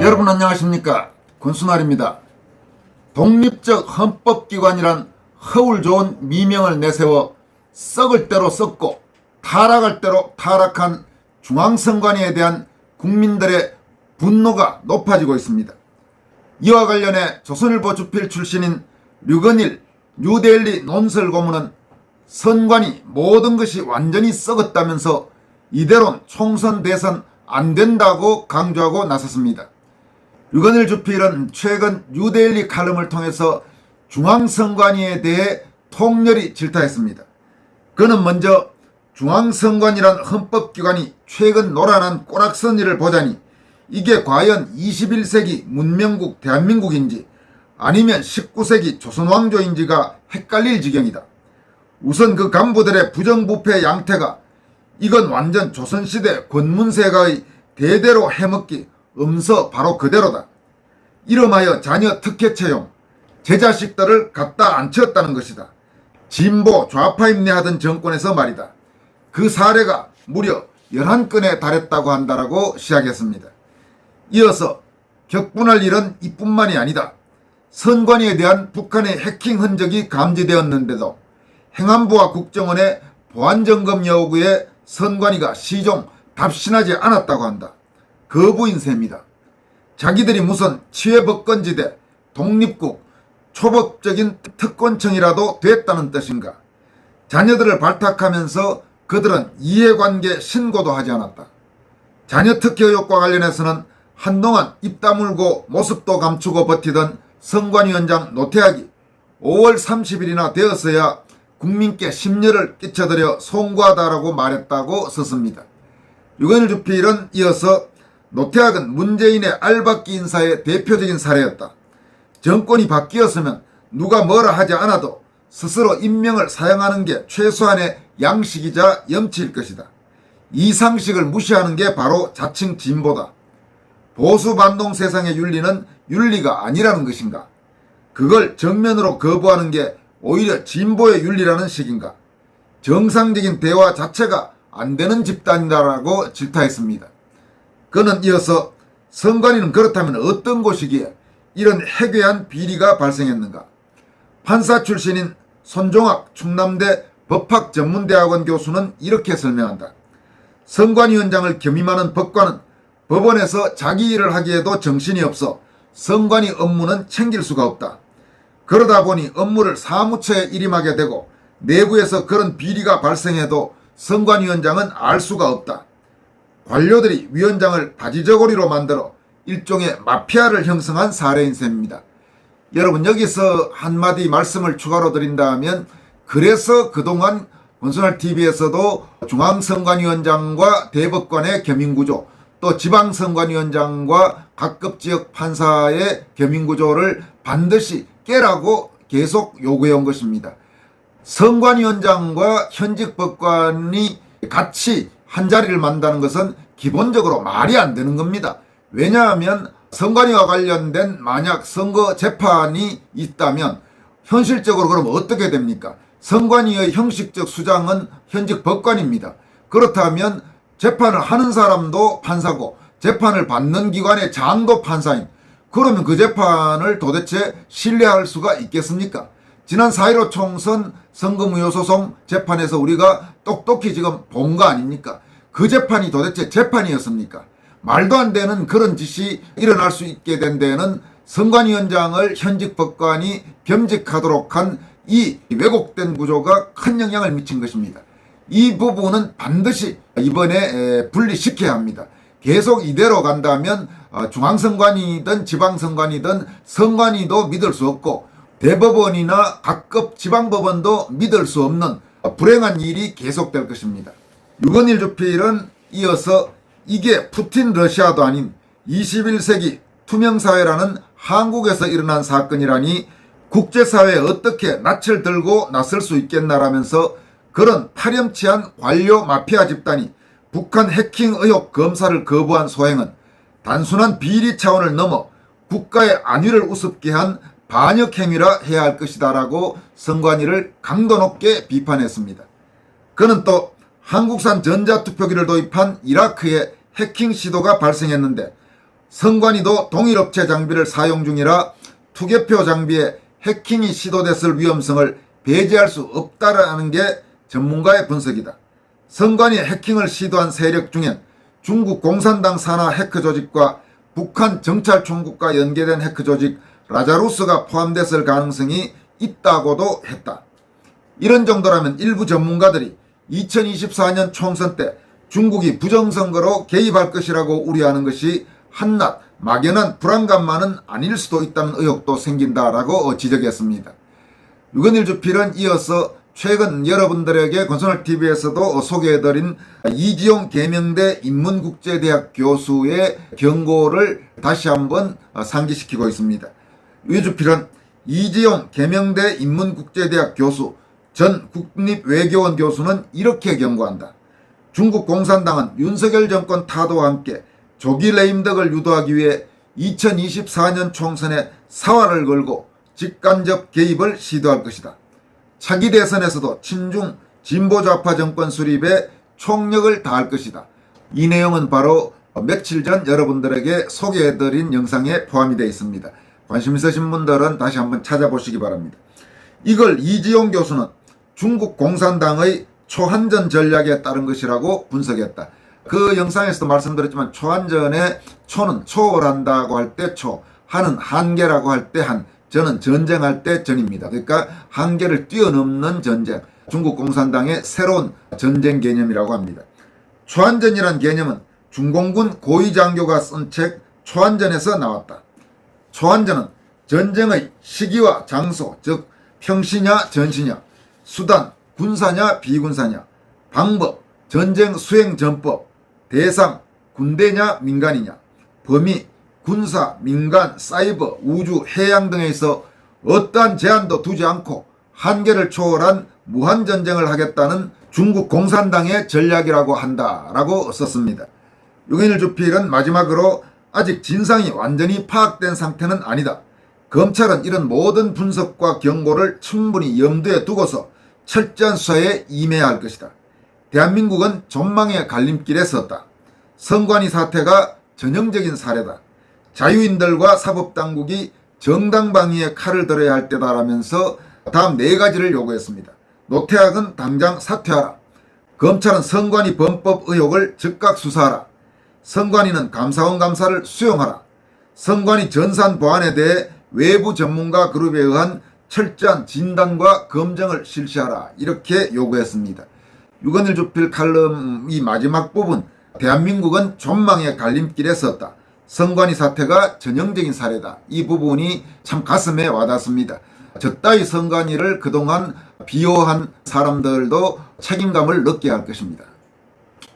여러분 안녕하십니까 권순알입니다. 독립적 헌법기관이란 허울 좋은 미명을 내세워 썩을 대로 썩고 타락할 대로 타락한 중앙선관위에 대한 국민들의 분노가 높아지고 있습니다. 이와 관련해 조선일보 주필 출신인 류건일 뉴델리 논설 고문은 선관위 모든 것이 완전히 썩었다면서 이대로 총선 대선 안 된다고 강조하고 나섰습니다. 유건일 주필은 최근 뉴데일리 칼럼을 통해서 중앙선관위에 대해 통렬히 질타했습니다. 그는 먼저 중앙선관이란 헌법기관이 최근 노란한 꼬락선이를 보자니 이게 과연 21세기 문명국 대한민국인지 아니면 19세기 조선왕조인지가 헷갈릴 지경이다. 우선 그 간부들의 부정부패 양태가 이건 완전 조선시대 권문세가의 대대로 해먹기 음서 바로 그대로다. 이름하여 자녀 특혜 채용, 제 자식들을 갖다 앉혔다는 것이다. 진보 좌파 임내하던 정권에서 말이다. 그 사례가 무려 11건에 달했다고 한다라고 시작했습니다. 이어서 격분할 일은 이뿐만이 아니다. 선관위에 대한 북한의 해킹 흔적이 감지되었는데도 행안부와 국정원의 보안점검 요구에 선관위가 시종 답신하지 않았다고 한다. 거부인 셈이다. 자기들이 무슨 치외법권지대, 독립국, 초법적인 특권청이라도 됐다는 뜻인가? 자녀들을 발탁하면서 그들은 이해관계 신고도 하지 않았다. 자녀 특혜 의혹과 관련해서는 한동안 입 다물고 모습도 감추고 버티던 선관위원장 노태악이 5월 30일이나 되었어야 국민께 심려를 끼쳐드려 송구하다라고 말했다고 썼습니다. 유건일 주필은 이어서 노태악은 문재인의 알박기 인사의 대표적인 사례였다. 정권이 바뀌었으면 누가 뭐라 하지 않아도 스스로 임명을 사용하는 게 최소한의 양식이자 염치일 것이다. 이 상식을 무시하는 게 바로 자칭 진보다. 보수 반동 세상의 윤리는 윤리가 아니라는 것인가? 그걸 정면으로 거부하는 게 오히려 진보의 윤리라는 식인가? 정상적인 대화 자체가 안 되는 집단이다라고 질타했습니다. 그는 이어서 선관위는 그렇다면 어떤 곳이기에 이런 해괴한 비리가 발생했는가? 판사 출신인 손종학 충남대 법학전문대학원 교수는 이렇게 설명한다. 선관위원장을 겸임하는 법관은 법원에서 자기 일을 하기에도 정신이 없어 선관위 업무는 챙길 수가 없다. 그러다 보니 업무를 사무처에 일임하게 되고 내부에서 그런 비리가 발생해도 선관위원장은 알 수가 없다. 관료들이 위원장을 바지저고리로 만들어 일종의 마피아를 형성한 사례인 셈입니다. 여러분 여기서 한마디 말씀을 추가로 드린다면 그래서 그동안 원순할 TV에서도 중앙선관위원장과 대법관의 겸임구조 또 지방선관위원장과 각급 지역 판사의 겸임구조를 반드시 깨라고 계속 요구해온 것입니다. 선관위원장과 현직 법관이 같이 한 자리를 만다는 것은 기본적으로 말이 안 되는 겁니다. 왜냐하면 선관위와 관련된 만약 선거 재판이 있다면 현실적으로 그럼 어떻게 됩니까? 선관위의 형식적 수장은 현직 법관입니다. 그렇다면 재판을 하는 사람도 판사고 재판을 받는 기관의 장도 판사인 그러면 그 재판을 도대체 신뢰할 수가 있겠습니까? 지난 4.15 총선 선거무효 소송 재판에서 우리가 똑똑히 지금 본 거 아닙니까? 그 재판이 도대체 재판이었습니까? 말도 안 되는 그런 짓이 일어날 수 있게 된 데는 선관위원장을 현직 법관이 겸직하도록 한 이 왜곡된 구조가 큰 영향을 미친 것입니다. 이 부분은 반드시 이번에 분리시켜야 합니다. 계속 이대로 간다면 어, 중앙선관위든 지방선관위든 선관위도 믿을 수 없고 대법원이나 각급 지방법원도 믿을 수 없는 불행한 일이 계속될 것입니다. 유건일 주필은 이어서 이게 푸틴 러시아도 아닌 21세기 투명사회라는 한국에서 일어난 사건이라니 국제사회에 어떻게 낯을 들고 나설 수 있겠나라면서 그런 파렴치한 관료 마피아 집단이 북한 해킹 의혹 검사를 거부한 소행은 단순한 비리 차원을 넘어 국가의 안위를 우습게 한 반역 행위라 해야 할 것이다라고 선관위를 강도 높게 비판했습니다. 그는 또 한국산 전자투표기를 도입한 이라크에 해킹 시도가 발생했는데 선관위도 동일 업체 장비를 사용 중이라 투개표 장비에 해킹이 시도됐을 위험성을 배제할 수 없다라는 게 전문가의 분석이다. 선관위 해킹을 시도한 세력 중엔 중국 공산당 산하 해커 조직과 북한 정찰총국과 연계된 해커 조직 라자루스가 포함됐을 가능성이 있다고도 했다. 이런 정도라면 일부 전문가들이 2024년 총선 때 중국이 부정선거로 개입할 것이라고 우려하는 것이 한낱 막연한 불안감만은 아닐 수도 있다는 의혹도 생긴다라고 지적했습니다. 유건일 주필은 이어서 최근 여러분들에게 건설TV에서도 소개해드린 이지용 계명대 인문국제대학 교수의 경고를 다시 한번 상기시키고 있습니다. 유주필은 이지용 계명대 인문국제대학 교수 전 국립외교원 교수는 이렇게 경고한다. 중국 공산당은 윤석열 정권 타도와 함께 조기 레임덕을 유도하기 위해 2024년 총선에 사활을 걸고 직간접 개입을 시도할 것이다. 차기 대선에서도 친중 진보 좌파 정권 수립에 총력을 다할 것이다. 이 내용은 바로 며칠 전 여러분들에게 소개해드린 영상에 포함이 되어 있습니다. 관심 있으신 분들은 다시 한번 찾아보시기 바랍니다. 이걸 이지용 교수는 중국 공산당의 초한전 전략에 따른 것이라고 분석했다. 그 영상에서도 말씀드렸지만 초한전의 초는 초월한다고 할 때 초, 한은 한계라고 할 때 한, 저는 전쟁할 때 전입니다. 그러니까 한계를 뛰어넘는 전쟁, 중국 공산당의 새로운 전쟁 개념이라고 합니다. 초한전이란 개념은 중공군 고위 장교가 쓴 책 초한전에서 나왔다. 초한전은 전쟁의 시기와 장소, 즉 평시냐 전시냐, 수단, 군사냐 비군사냐, 방법, 전쟁 수행 전법, 대상, 군대냐 민간이냐, 범위, 군사, 민간, 사이버, 우주, 해양 등에서 어떠한 제한도 두지 않고 한계를 초월한 무한전쟁을 하겠다는 중국 공산당의 전략이라고 한다라고 썼습니다. 유인일 주필은 마지막으로 아직 진상이 완전히 파악된 상태는 아니다. 검찰은 이런 모든 분석과 경고를 충분히 염두에 두고서 철저한 수사에 임해야 할 것이다. 대한민국은 전망의 갈림길에 섰다. 선관위 사태가 전형적인 사례다. 자유인들과 사법당국이 정당방위에 칼을 들어야 할 때다라면서 다음 네 가지를 요구했습니다. 노태악은 당장 사퇴하라. 검찰은 선관위 범법 의혹을 즉각 수사하라. 선관위는 감사원 감사를 수용하라. 선관위 전산 보안에 대해 외부 전문가 그룹에 의한 철저한 진단과 검증을 실시하라. 이렇게 요구했습니다. 유건일 주필 칼럼 이 마지막 부분 대한민국은 전망의 갈림길에 섰다. 선관위 사태가 전형적인 사례다. 이 부분이 참 가슴에 와닿습니다. 저 따위 선관위를 그동안 비호한 사람들도 책임감을 느껴야 할 것입니다.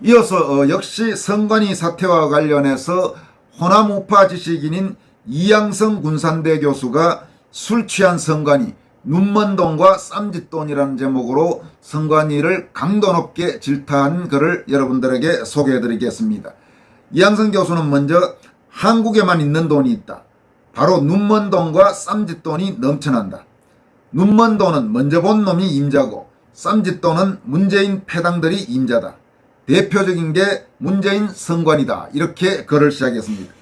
이어서 어, 역시 선관위 사태와 관련해서 호남 우파 지식인인 이양성 군산대 교수가 술 취한 선관위 눈먼 돈과 쌈짓돈이라는 제목으로 선관위를 강도 높게 질타한 글을 여러분들에게 소개해 드리겠습니다. 이양성 교수는 먼저 한국에만 있는 돈이 있다. 바로 눈먼 돈과 쌈짓돈이 넘쳐난다. 눈먼 돈은 먼저 본 놈이 임자고 쌈짓돈은 문재인 패당들이 임자다. 대표적인 게 문재인 선관이다. 이렇게 글을 시작했습니다.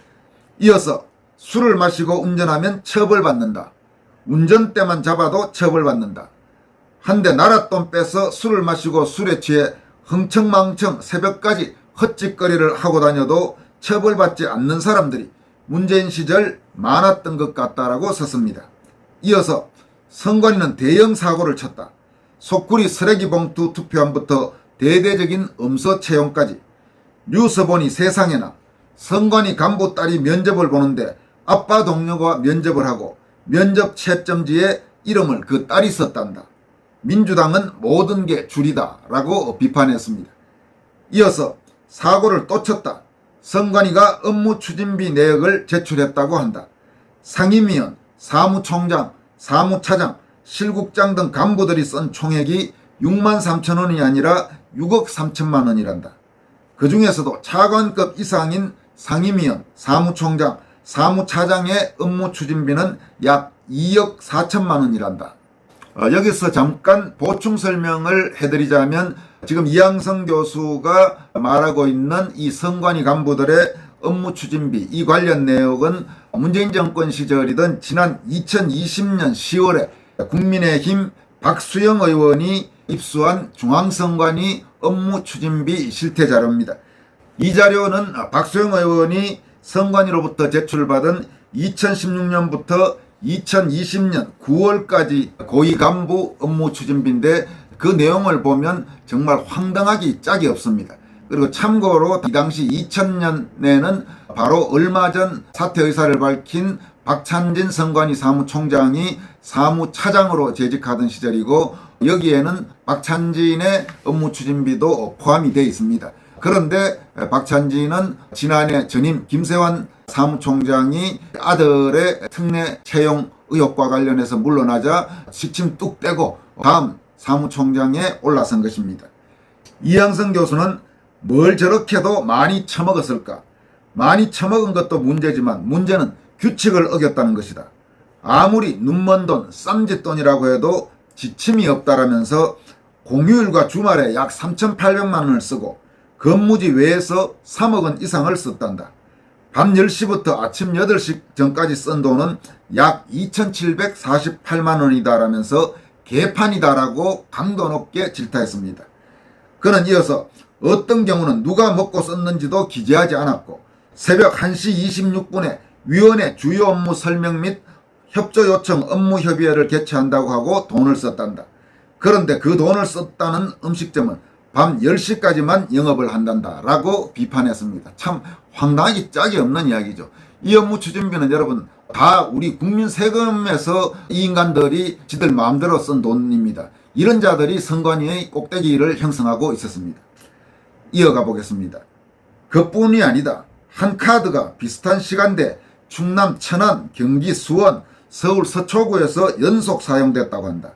이어서 술을 마시고 운전하면 처벌받는다. 운전대만 잡아도 처벌받는다. 한데 나랏돈 빼서 술을 마시고 술에 취해 흥청망청 새벽까지 헛짓거리를 하고 다녀도 처벌받지 않는 사람들이 문재인 시절 많았던 것 같다라고 썼습니다. 이어서 선관위는 대형 사고를 쳤다. 속구리 쓰레기 봉투 투표함부터 대대적인 음서 채용까지 뉴스 보니 세상에나 선관위 간부 딸이 면접을 보는데 아빠 동료가 면접을 하고 면접 채점지에 이름을 그 딸이 썼단다. 민주당은 모든 게 줄이다 라고 비판했습니다. 이어서 사고를 또 쳤다. 선관위가 업무 추진비 내역을 제출했다고 한다. 상임위원, 사무총장, 사무차장, 실국장 등 간부들이 쓴 총액이 6만 3천 원이 아니라 6억 3천만 원이란다. 그 중에서도 차관급 이상인 상임위원, 사무총장, 사무차장의 업무 추진비는 약 2억 4천만 원이란다. 어, 여기서 잠깐 보충 설명을 해드리자면 지금 이양성 교수가 말하고 있는 이 선관위 간부들의 업무 추진비 이 관련 내용은 문재인 정권 시절이던 지난 2020년 10월에 국민의힘 박수영 의원이 입수한 중앙선관위 업무 추진비 실태 자료입니다. 이 자료는 박수영 의원이 선관위로부터 제출받은 2016년부터 2020년 9월까지 고위 간부 업무 추진비인데 그 내용을 보면 정말 황당하기 짝이 없습니다. 그리고 참고로 이 당시 2000년에는 바로 얼마 전 사퇴 의사를 밝힌 박찬진 선관위 사무총장이 사무차장으로 재직하던 시절이고 여기에는 박찬진의 업무 추진비도 포함이 되어 있습니다. 그런데 박찬진은 지난해 전임 김세환 사무총장이 아들의 특례 채용 의혹과 관련해서 물러나자 시침 뚝 떼고 다음 사무총장에 올라선 것입니다. 이양성 교수는 뭘 저렇게도 많이 처먹었을까? 많이 처먹은 것도 문제지만 문제는 규칙을 어겼다는 것이다. 아무리 눈먼 돈, 쌈짓돈이라고 해도 지침이 없다라면서 공휴일과 주말에 약 3,800만 원을 쓰고 근무지 외에서 3억 원 이상을 썼단다. 밤 10시부터 아침 8시 전까지 쓴 돈은 약 2,748만 원이다라면서 개판이다라고 강도 높게 질타했습니다. 그는 이어서 어떤 경우는 누가 먹고 썼는지도 기재하지 않았고 새벽 1시 26분에 위원회 주요 업무 설명 및 협조 요청 업무 협의회를 개최한다고 하고 돈을 썼단다. 그런데 그 돈을 썼다는 음식점은 밤 10시까지만 영업을 한단다. 라고 비판했습니다. 참 황당하기 짝이 없는 이야기죠. 이 업무 추진비는 여러분 다 우리 국민 세금에서 이 인간들이 지들 마음대로 쓴 돈입니다. 이런 자들이 선관위의 꼭대기를 형성하고 있었습니다. 이어가 보겠습니다. 그뿐이 아니다. 한 카드가 비슷한 시간대 충남 천안, 경기 수원, 서울 서초구에서 연속 사용됐다고 한다.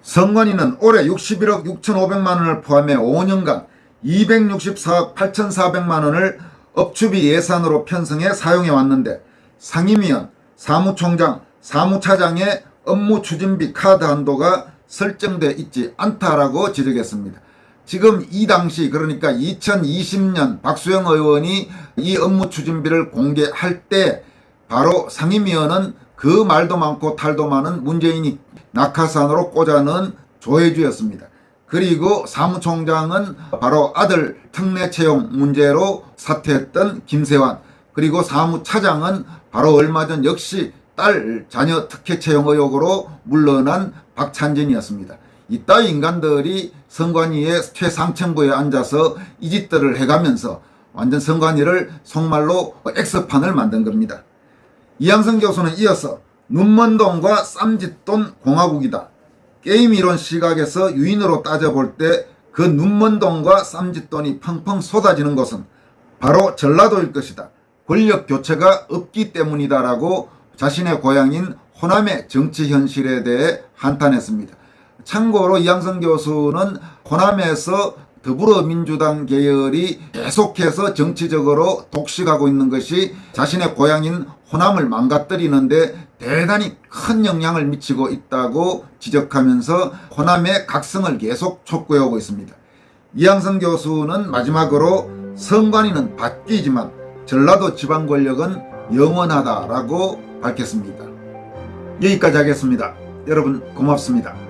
선관위는 올해 61억 6,500만 원을 포함해 5년간 264억 8,400만 원을 업추비 예산으로 편성해 사용해 왔는데 상임위원, 사무총장, 사무차장의 업무 추진비 카드 한도가 설정돼 있지 않다라고 지적했습니다. 지금 이 당시 그러니까 2020년 박수영 의원이 이 업무 추진비를 공개할 때 바로 상임위원은 그 말도 많고 탈도 많은 문재인이 낙하산으로 꽂아넣은 조혜주였습니다. 그리고 사무총장은 바로 아들 특례 채용 문제로 사퇴했던 김세환 그리고 사무차장은 바로 얼마 전 역시 딸 자녀 특혜 채용 의혹으로 물러난 박찬진이었습니다. 이따위 인간들이 선관위의 최상층부에 앉아서 이 짓들을 해가면서 완전 선관위를 속말로 X판을 만든 겁니다. 이양성 교수는 이어서 눈먼돈과 쌈짓돈 공화국이다. 게임 이론 시각에서 유인으로 따져볼 때 그 눈먼 돈과 쌈짓돈이 펑펑 쏟아지는 것은 바로 전라도일 것이다. 권력 교체가 없기 때문이다라고 자신의 고향인 호남의 정치 현실에 대해 한탄했습니다. 참고로 이양성 교수는 호남에서 더불어민주당 계열이 계속해서 정치적으로 독식하고 있는 것이 자신의 고향인 호남을 망가뜨리는데 대단히 큰 영향을 미치고 있다고 지적하면서 호남의 각성을 계속 촉구해오고 있습니다. 이양성 교수는 마지막으로 선관위는 바뀌지만 전라도 지방 권력은 영원하다라고 밝혔습니다. 여기까지 하겠습니다. 여러분 고맙습니다.